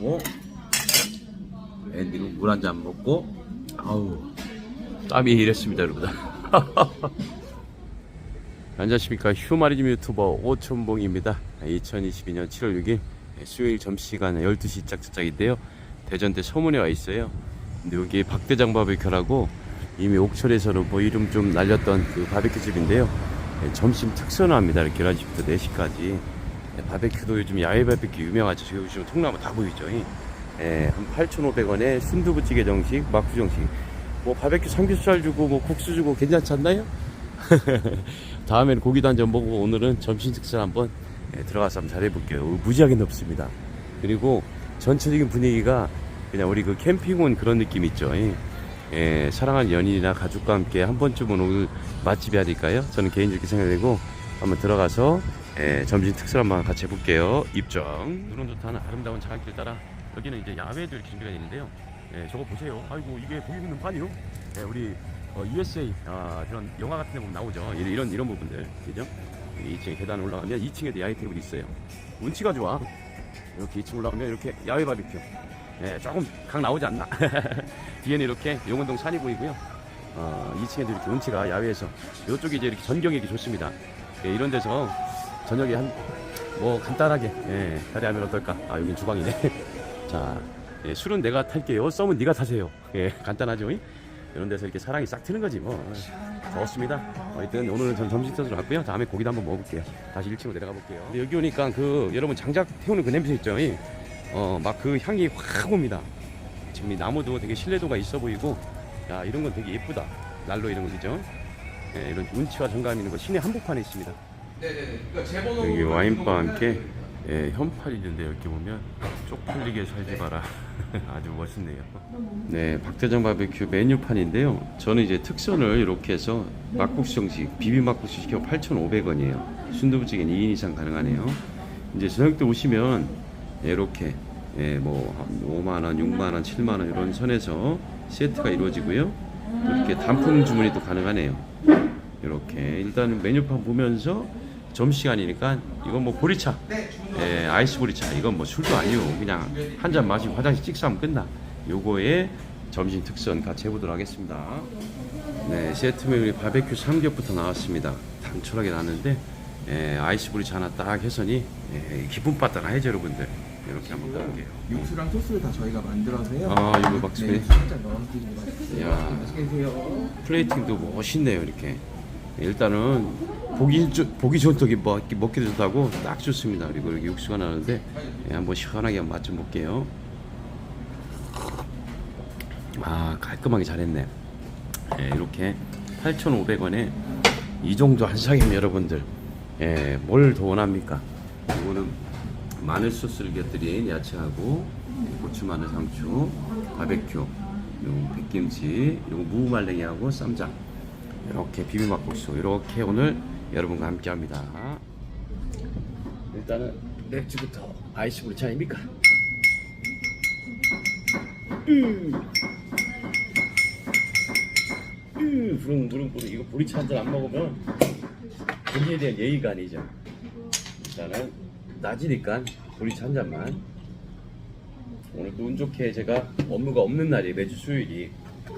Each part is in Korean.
하고 앤디는 물한 잔 먹고 아우 땀이 이랬습니다 여러분들. 안녕하십니까? 휴마리즘 유튜버 오천봉입니다. 2022년 7월 6일 수요일 점심시간 12시 짝짝짝인데요. 대전대 서문에 와 있어요. 근데 여기 박대장 바베큐라고 이미 옥천에서는 뭐 이름 좀 날렸던 그 바베큐 집인데요. 예, 점심 특선화합니다. 이렇게 11시부터 4시까지. 예, 바베큐도 요즘 야외 바베큐 유명하죠 요즘 통나무 다 보이죠 예, 한 8,500원에 순두부찌개 정식 막부 정식 뭐 바베큐 삼겹살 주고 뭐 국수 주고 괜찮지 않나요? 다음에는 고기도 한 점 먹고 오늘은 점심 식사 한번 예, 들어가서 한번 잘해볼게요. 무지하게 넓습니다. 그리고 전체적인 분위기가 그냥 우리 그 캠핑 온 그런 느낌 있죠. 예, 예, 사랑하는 연인이나 가족과 함께 한 번쯤은 오늘 맛집이 아닐까요? 저는 개인적인 생각이고 한번 들어가서 예, 점심 특설 한번 같이 해볼게요. 입장. 눈은 좋다는 아름다운 자갈길 따라 여기는 이제 야외도 이렇게 준비가 되는데요. 예, 저거 보세요. 아이고 이게 고기 굽는 판이요. 예, 우리 어, USA 아, 그런 영화 같은 데 보면 나오죠. 이런 이런, 이런 부분들 그죠? 2층 계단 올라가면 2층에도 야외 테이블이 있어요. 운치가 좋아. 이렇게 2층 올라가면 이렇게 야외 바비큐. 예, 조금 각 나오지 않나? 뒤에는 이렇게 용원동 산이 보이고요. 어, 2층에도 이렇게 운치가 야외에서 이쪽이 이제 이렇게 전경이 이렇게 좋습니다. 예, 이런 데서 저녁에 한 뭐 간단하게 예, 자리하면 어떨까? 아 여긴 주방이네. 자, 예, 술은 내가 탈게요. 썸은 네가 타세요. 예, 간단하죠? 이? 이런 데서 이렇게 사랑이 싹 트는 거지 뭐. 좋습니다. 하여튼 오늘은 전 점심 식사로 왔고요. 다음에 고기도 한번 먹어볼게요. 다시 1층으로 내려가 볼게요. 근데 여기 오니까 그 여러분 장작 태우는 그 냄새 있죠? 이? 어, 막 그 향이 확 옵니다. 지금 이 나무도 되게 신뢰도가 있어 보이고, 야 이런 건 되게 예쁘다. 난로 이런 거 그죠? 예, 이런 운치와 정감 있는 거 시내 한복판에 있습니다. 여기 와인바와 함께 예, 현팔이 있는데 이렇게 보면 쪽팔리게 살지 마라. 아주 멋있네요. 네 박대장 바베큐 메뉴판인데요. 저는 이제 특선을 이렇게 해서 막국수 정식 비빔 막국수 시켜 8,500원이에요. 순두부찌개는 2인 이상 가능하네요. 이제 저녁 때 오시면 이렇게 예, 뭐 5만원, 6만원, 7만원 이런 선에서 세트가 이루어지고요. 또 이렇게 단품 주문이 또 가능하네요. 이렇게 일단 메뉴판 보면서 점심시간이니까 이건 뭐 보리차. 예, 아이스 보리차. 이건 뭐 술도 아니고 그냥 한 잔 마시고 화장실 찍사하면 끝나. 요거에 점심 특선 같이 해보도록 하겠습니다. 네 세트 메뉴 바베큐 삼겹부터 나왔습니다. 단촐하게 나왔는데 예, 아이스 보리차 하나 딱 해서니 예, 기분 빠따나해죠 여러분들. 이렇게 한번 가볼게요. 육수랑 소스를 다 저희가 만들어서요. 아 이거 박스네 네, 살짝. 맛있게 드세요. 플레이팅도 멋있네요 이렇게. 일단은 보기 좋- 보기 좋은 떡이 먹기, 먹기도 좋다고 딱 좋습니다. 그리고 여기 육수가 나는데 예, 한번 시원하게 맛 좀 볼게요. 아 깔끔하게 잘했네. 예, 이렇게 8,500원에 이 정도 한상이면 여러분들 예, 뭘 더 원합니까? 이거는 마늘 소스를 곁들인 야채하고 고추 마늘 상추 바베큐 요 백김치 요거 무말랭이하고 쌈장. 이렇게 비빔막국수. 이렇게 오늘 여러분과 함께 합니다. 일단은 맥주부터 아이스 브리차 아닙니까? 음, 부릉부릉부릉. 이거 보리차 한 잔 안 먹으면 고기에 대한 예의가 아니죠. 일단은 낮이니까 보리차 한 잔만. 오늘 또운 좋게 제가 업무가 없는 날이 매주 수요일이.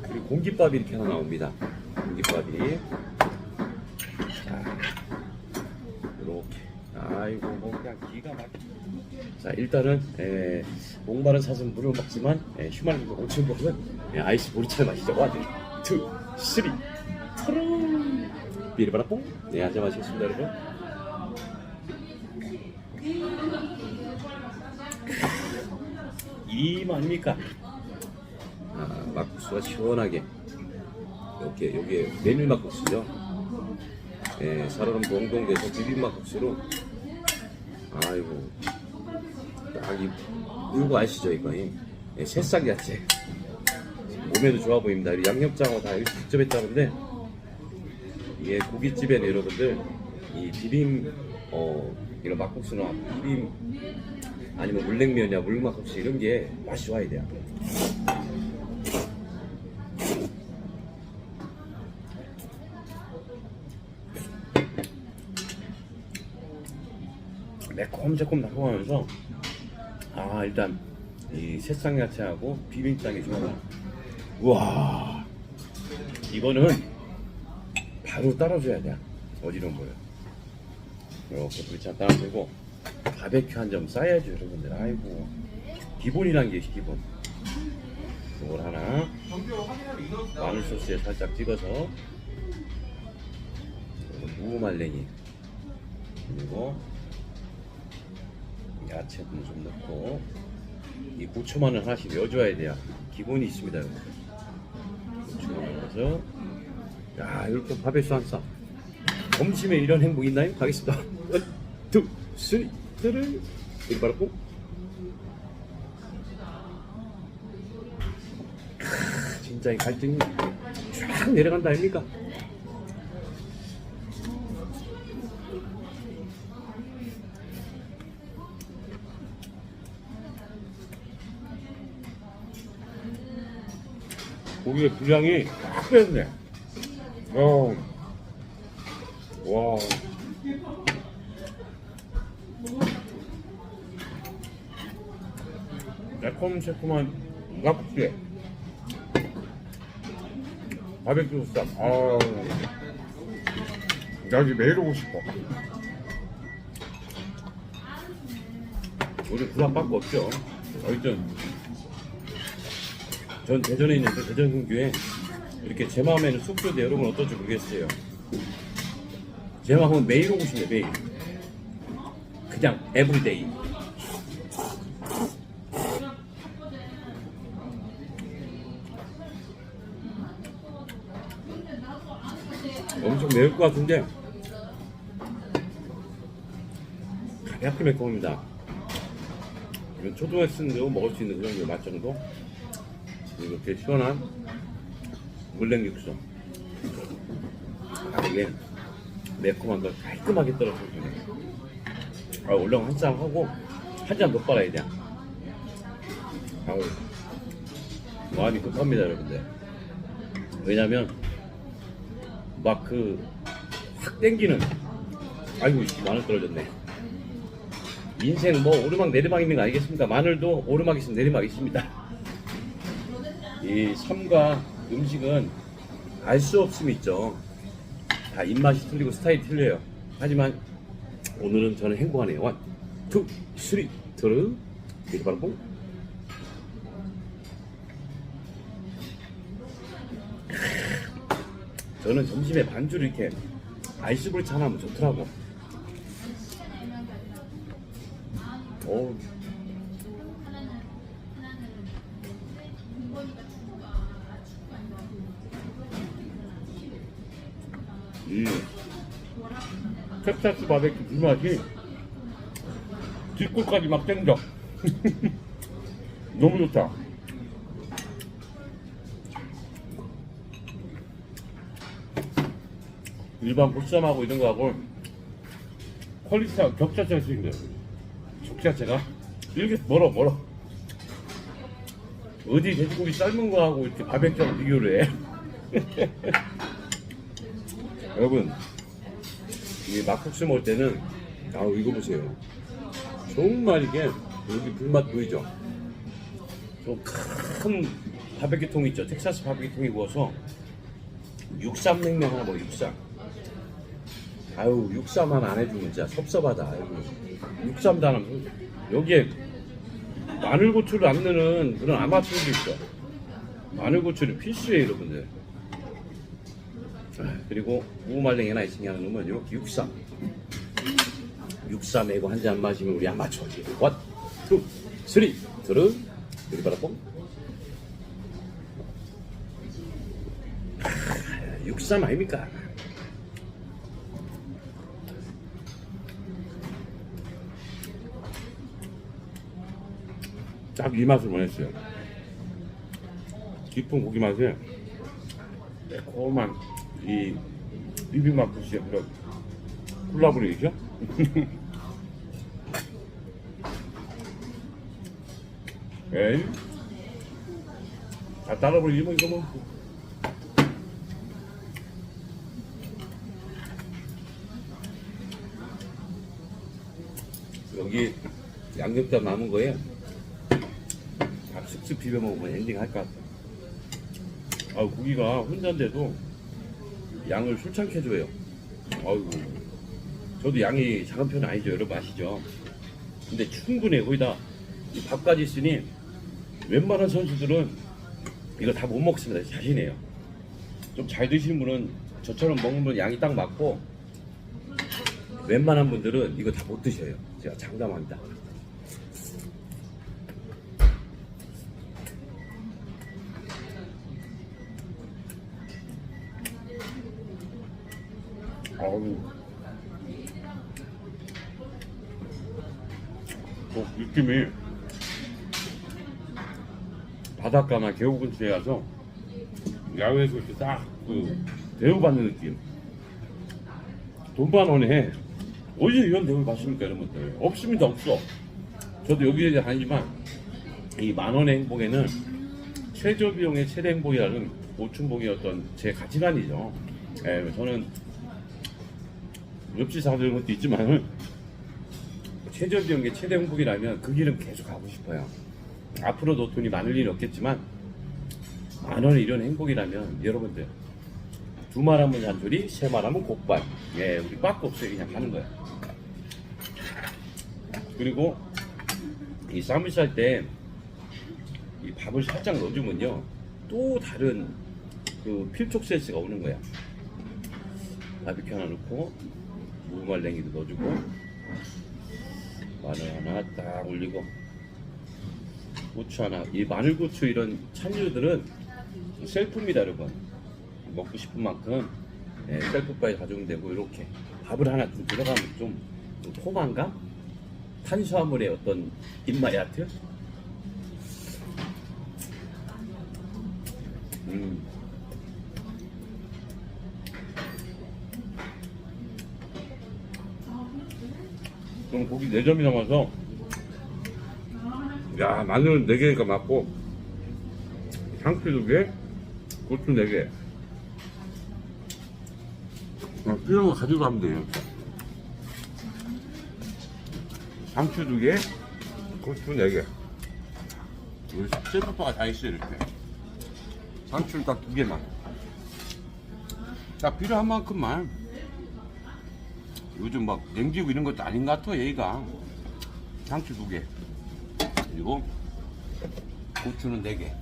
그리고 공깃밥이 이렇게 하나 나옵니다. 공깃밥이 자 이렇게 아이고 뭐 그냥 기가 막혀 자 일단은 에, 목마른 사슴 물을 먹지만 에, 휴마는 오천 먹으면 에, 아이스 보리차를 마시죠. 원, 투, 쓰리 타랑 비리바라 뽕 네 한잔 마시겠습니다 여러분. 이만입니까? 아, 막국수가 시원하게 이렇게 여기에 메밀 막국수죠. 예, 살얼음 동동돼서 비빔 막국수로 아이고 딱이 이거 아시죠 이거 예, 새싹 야채 몸에도 좋아 보입니다. 이 양념장하고 다 이렇게 직접 했다는데 이게 고깃집에는 여러분들 이 비빔 어 이런 막국수나 비빔 아니면 물냉면이나 물막국수 이런 게 맛이 좋아야 돼요. 매콤 새콤 달콤하면서 아 일단 이 새싹 야채하고 비빔장의 조합. 우와. 이거는 바로 따라줘야 돼. 어지러운 거예요. 이렇게 불참 따라주고 바베큐 한 점 싸야죠, 여러분들. 아이고. 기본이란 게 기본. 이걸 하나 마늘 소스에 살짝 찍어서 무말랭이 그리고 야채도 좀 넣고 이 고추마늘 하나씩 넣어줘야 돼요 기본이 있습니다 여러분. 고추마늘 넣어서 야 이렇게 바베큐 한싸 점심에 이런 행복 있나요? 가겠습니다 원, 투, 쓰리, 이렇게 바르고 크, 진짜 이 갈등이 쫙 내려간다 아닙니까? 고기의 분량이 딱 뺐네. 어. 와. 매콤새콤한 낙국수에 바베큐 쌈. 아. 여기 매일 오고 싶어. 우리 부산 밖에 없죠. 어쨌든 전 대전에 있는 그 대전 근교에 이렇게 제 마음에는 숙소인데 여러분 어떨지 모르겠어요. 제 마음은 매일 오고 싶네 매일. 그냥 에브리데이. 엄청 매울 것 같은데 가볍게 매콤합니다. 이건 초등학생도 먹을 수 있는 그런 그맛 정도. 이렇게 시원한 물냉육수. 아, 이게 매콤한 걸 깔끔하게 떨어져주네. 아, 올라가 한잔 하고 한잔더 빨아야 돼. 아우, 마음이 급합니다, 여러분들. 왜냐면 막 그 확 땡기는 아이고 씨, 마늘 떨어졌네. 인생 뭐 오르막 내리막 있는 거 아니겠습니까? 마늘도 오르막 있으면 내리막 있습니다. 이 삶과 음식은 알 수 없음이 있죠. 다 입맛이 틀리고 스타일이 틀려요. 하지만 오늘은 저는 행복하네요. 원, 투, 쓰리, 트르. 이렇게 바로 뽕. 저는 점심에 반주를 이렇게 아이스브리차 하나 하면 좋더라고. 어 텍사스 바베큐 불맛이 뒷골까지 막 땡겨. 너무 좋다. 일반 보쌈하고 이런 거하고 퀄리티가 격차가 있는데 격자체가. 이렇게 멀어 멀어. 어디 돼지고기 삶은 거하고 이렇게 바베큐하고 비교를 해. 여러분 이 막국수 먹을 때는 아우 이거 보세요. 정말 이게 여기 불맛 보이죠? 저큰 바베큐통 있죠? 텍사스 바베큐통에 구워서 육삼냉면 하나 먹어 육삼. 아유 육삼 하나 안 해주면 진짜 섭섭하다 아이고. 육삼도 하나 먹- 여기에 마늘고추를 안 넣는 그런 아마추어도 있어 마늘고추를 필수예요 여러분들. 아, 그리고 무말랭이 하나 있으면 넣으면 이렇게 육삼. 육삼 애고 한 잔 마시면 우리 아마추어지 원, 투, 쓰리 들은 여기 봐라 뽕. 아, 육삼 아닙니까? 딱 이 맛을 원했어요. 깊은 고기 맛에 매콤한 이 비빔밥 국수의 그런 콜라보레이션? 에이 다 따라버리지 뭐 이거 뭐 여기 양념장 남은 거에 슥슥 비벼 먹으면 엔딩 할 것 같아. 아 고기가 혼자인데도 양을 술창게 줘요. 아이고 저도 양이 작은 편은 아니죠. 여러분 아시죠? 근데 충분해 거기다 이 밥까지 있으니 웬만한 선수들은 이거 다 못 먹습니다. 자신해요. 좀 잘 드시는 분은 저처럼 분 양이 딱 맞고 웬만한 분들은 이거 다 못 드셔요. 제가 장담합니다. 아우. 어, 느낌이 바닷가나 계곡 근처에 가서 야외에서 이렇게 딱그 대우받는 느낌. 돈만 원에 어디 이런 대우를 받습니까 이런 것들 없습니다 없어. 저도 여기에 다니지만 이 만 원의 행복에는 최저 비용의 최대 행복이라는 어떤 제 가치관이죠. 예, 저는 옆집 사는 것도 있지만은 최저 비용의 최대 행복이라면 그 길은 계속 가고 싶어요. 앞으로도 돈이 많을 일은 없겠지만 만 원의 이런 행복이라면 여러분들 두 말 하면 잔소리, 세 말 하면 곡발. 예, 우리 빠꾸 없어요. 그냥 가는 거야. 그리고 이 쌈을 쌀 때 이 밥을 살짝 넣어주면요 또 다른 그 필촉 센스가 오는 거야. 바비큐 하나 넣고 무말랭이도 넣어주고 마늘 하나 딱 올리고 고추 하나 이 마늘고추 이런 찬류들은 셀프입니다 여러분 먹고 싶은 만큼 예, 셀프바에 가져오면 되고 이렇게 밥을 하나 좀 들어가면 좀, 좀 포만감? 탄수화물의 어떤 입맛 야트? 음. 그럼 고기 4점이 남아서 야 마늘은 4개니까 맞고. 상추 2개 고추 4개. 어, 필요한 거 가지고 가면 돼요 상추 2개 고추 4개. 우리 셰프파가 다 있어요 이렇게. 상추를 딱 2개만. 딱 필요한 만큼만 요즘 막 냉기고 이런 것도 아닌 것 같아 얘가. 상추 2개. 그리고 고추는 4개.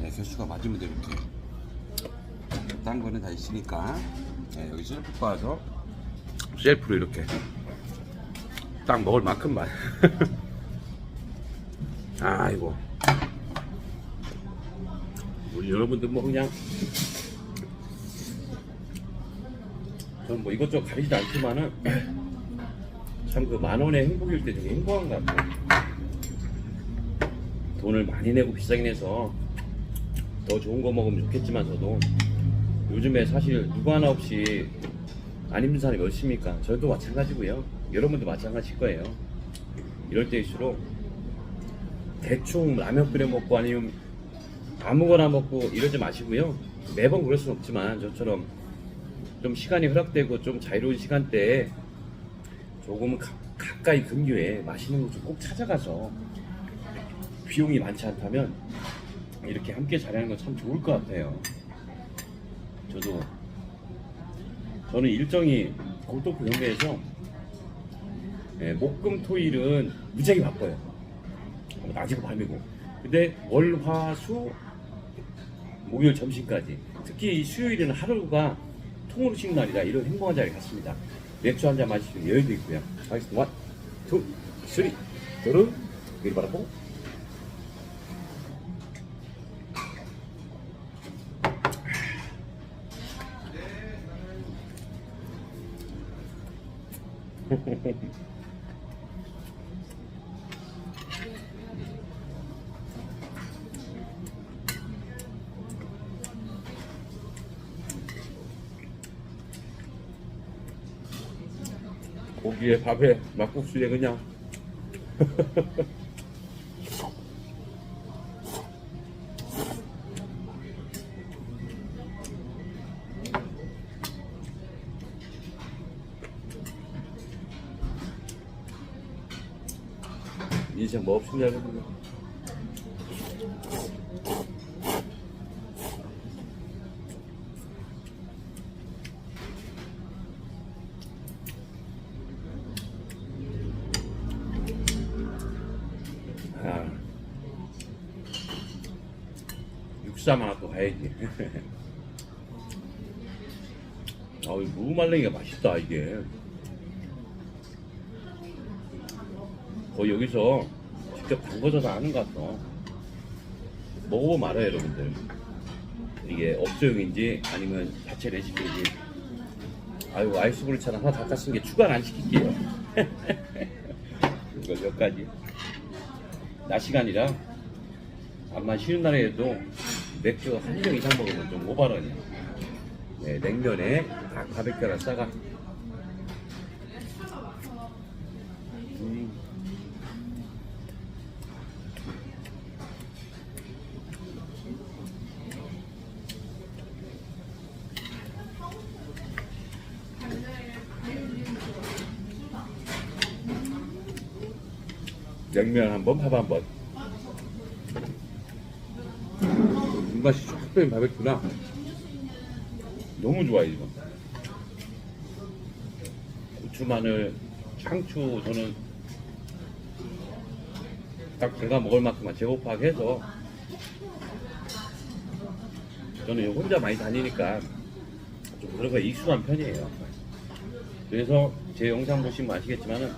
네, 개수가 맞으면 돼 이렇게. 딴 거는 다 있으니까. 네, 여기 셀프 봐서 셀프로 이렇게 딱 먹을 만큼만. 아이고 여러분들 뭐 그냥 저는 뭐 이것저것 가리지 않지만은 참 그 만원의 행복일 때 되게 행복한 것 같아요. 돈을 많이 내고 비싸게 내서 더 좋은 거 먹으면 좋겠지만 저도 요즘에 사실 누구 하나 없이 안 힘든 사람이 몇십니까? 저도 마찬가지고요. 여러분도 마찬가지일 거예요. 이럴 때일수록 대충 라면 끓여 먹고 아니면 아무거나 먹고 이러지 마시고요. 매번 그럴 수는 없지만 저처럼 좀 시간이 허락되고 좀 자유로운 시간대에 조금은 가, 가까이 근교에 맛있는 곳을 꼭 찾아가서 비용이 많지 않다면 이렇게 함께 자리하는 건 참 좋을 것 같아요. 저도 저는 일정이 골도프 경기에서 예, 목금토일은 무지하게 바빠요. 낮이고 밤이고. 근데 월, 화, 수, 목요일 점심까지. 특히 이 수요일은 하루가 통으로 쉬는 날이라 이런 행복한 자리 같습니다. 맥주 한 잔 마시는 여유도 있고요. 알겠습니다. 원, 투, 쓰리, 두루, 이리 바라보. 고기에 밥에 막국수에 그냥. 인생 뭐 없으냐 그러면? 아우 무말랭이가 맛있다 이게. 거의 여기서 직접 담궈져서 하는 것 같아. 먹어보면 알아요 여러분들. 이게 업소용인지 아니면 자체 레시피인지. 아이고 아이스브루차는 하나 게 추가는 안 시킬게요. 이거 몇 가지? 낮 시간이라 암만 쉬는 날에도 맥주 한 병 이상 먹으면 좀 오바러냐 네, 냉면에 닭 바베큐 하나 싸가. 음. 냉면 한번 밥 한번 입 맛이 쫙 빼는 바베큐나. 너무 좋아요 이거. 고추 마늘 상추 저는 딱 제가 먹을 만큼만 재고파하게 해서. 저는 혼자 많이 다니니까 좀 그런 거 익숙한 편이에요. 그래서 제 영상 보시면 아시겠지만은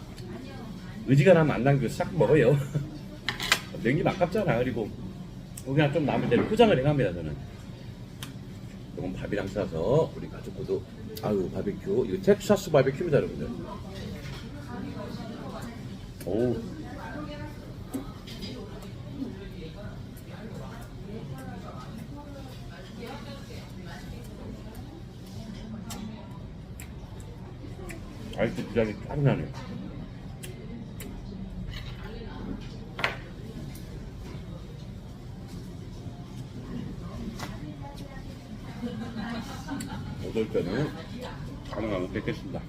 의지가라면 안 남기고 싹 먹어요. 냉기면 아깝잖아. 그리고 그냥 좀 남을 때는 포장을 해갑니다 저는. 이건 밥이랑 싸서 우리 가족들도 아유 바베큐. 이거 텍사스 바베큐입니다 여러분들. 오 아이스 부장이 딱 나네 오 뵙겠습니다.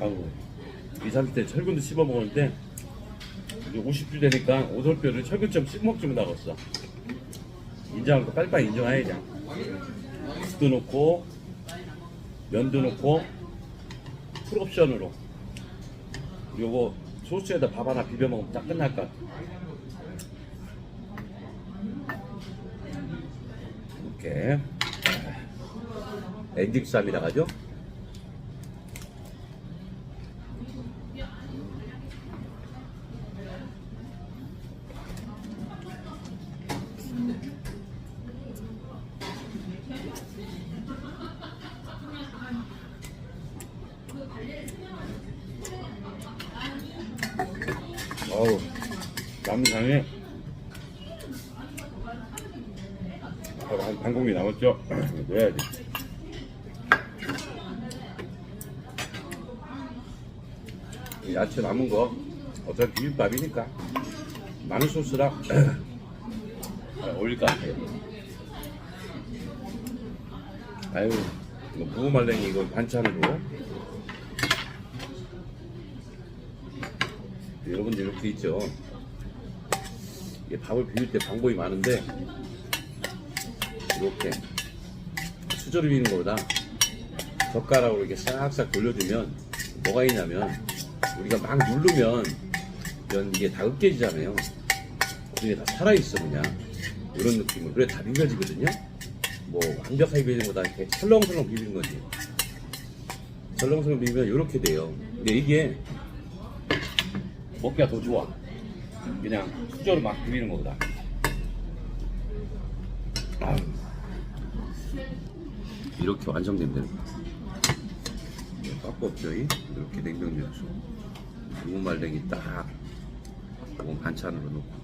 아우, 20, 30대 철근도 씹어 먹었는데, 이제 50주 되니까 오돌뼈를 철근처럼 씹어 먹지면 나갔어. 인정할 거 빨리빨리 인정해야지. 국도 넣고, 면도 넣고, 풀옵션으로. 요거 소스에다 밥 하나 비벼 먹으면 딱 끝날 것 같아. 이렇게 엔직쌈이라 가죠. 거 어차피 비빔밥이니까 마늘 소스랑 올릴 것 같아요. 아유, 이거 무말랭이 이거 반찬으로. 여러분들 이렇게 있죠. 밥을 비빌 때 방법이 많은데 이렇게 수저를 비는 것보다 젓가락으로 이렇게 싹싹 돌려주면 뭐가 있냐면 우리가 막 누르면 면 이게 다 으깨지잖아요. 그게 다 살아있어 그냥 이런 느낌으로 그래 다 비벼지거든요. 뭐 완벽하게 비비는 것보다 이렇게 설렁설렁 비비는 거지. 설렁설렁 비비면 이렇게 돼요. 근데 이게 먹기가 더 좋아. 그냥 수저로 막 비비는. 아유. 이렇게 완성되면 되는 거야. 깍법저이 이렇게 냉면 육 수 무말랭이 딱 이건 반찬으로 넣고.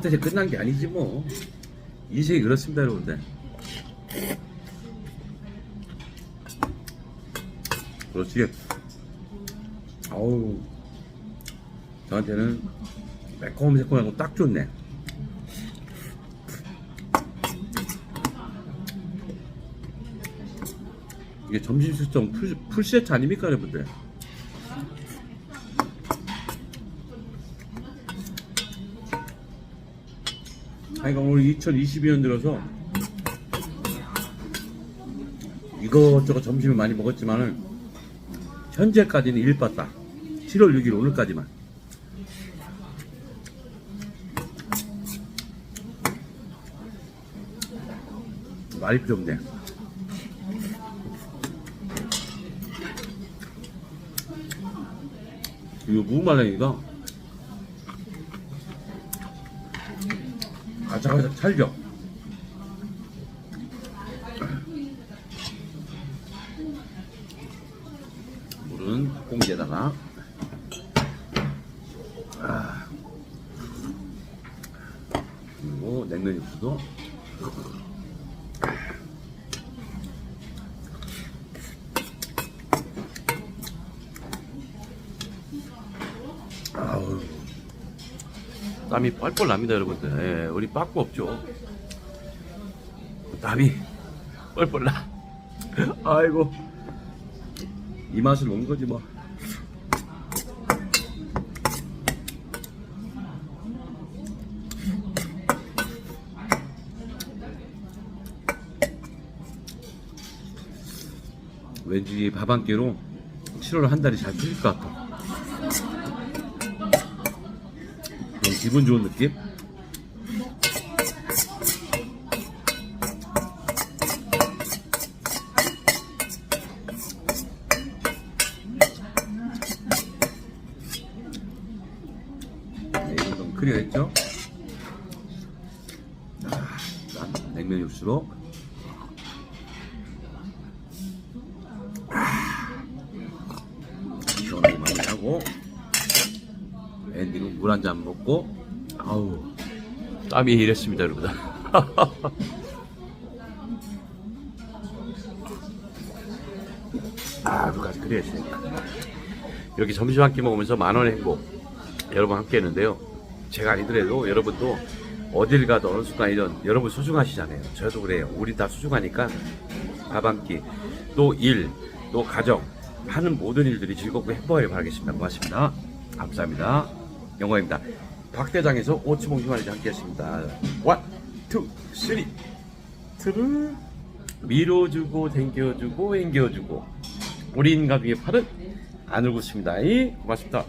때 끝난 게 아니지 뭐. 인생이 그렇습니다 여러분들. 그렇지. 아우 저한테는 매콤 새콤하고 딱 좋네 이게 점심 식점 풀, 풀세트 아닙니까 여러분들? 아니, 오늘 2022년 들어서 이것저것 점심을 많이 먹었지만은 현재까지는 일 봤다. 7월 6일 오늘까지만. 말이 필요 없네. 이거 무말랭이가 아삭아삭 찰죠? 물은 공기에다가 아. 그리고 냉면 육수도 땀이 뻘뻘 납니다 여러분들. 예, 우리 빠꾸 없죠? 땀이 뻘뻘 나. 아이고. 이 맛을 온 거지 뭐. 왠지 밥 한 끼로 7월 한 달이 잘 풀릴 것 같아 기분 좋은 느낌? 물 한 잔 먹고 아우 땀이 이랬습니다 여러분 아 누가지 그랬으니까? 이렇게 점심 한 끼 먹으면서 만원의 행복. 여러분 함께 했는데요. 제가 아니더라도 여러분도 어딜 가도 어느 순간이든 여러분 소중하시잖아요. 저도 그래요. 우리 다 소중하니까 밥 한 끼 또 일 또 가정 하는 모든 일들이 즐겁고 행복하길 바라겠습니다. 고맙습니다. 감사합니다 영광입니다. 박대장에서 오치봉 휴만이지 함께 했습니다. 원, 투, 쓰리. 트르 밀어주고 당겨주고 앵겨주고 우리 인간 중에 팔은 안 울고 있습니다. 이 고맙습니다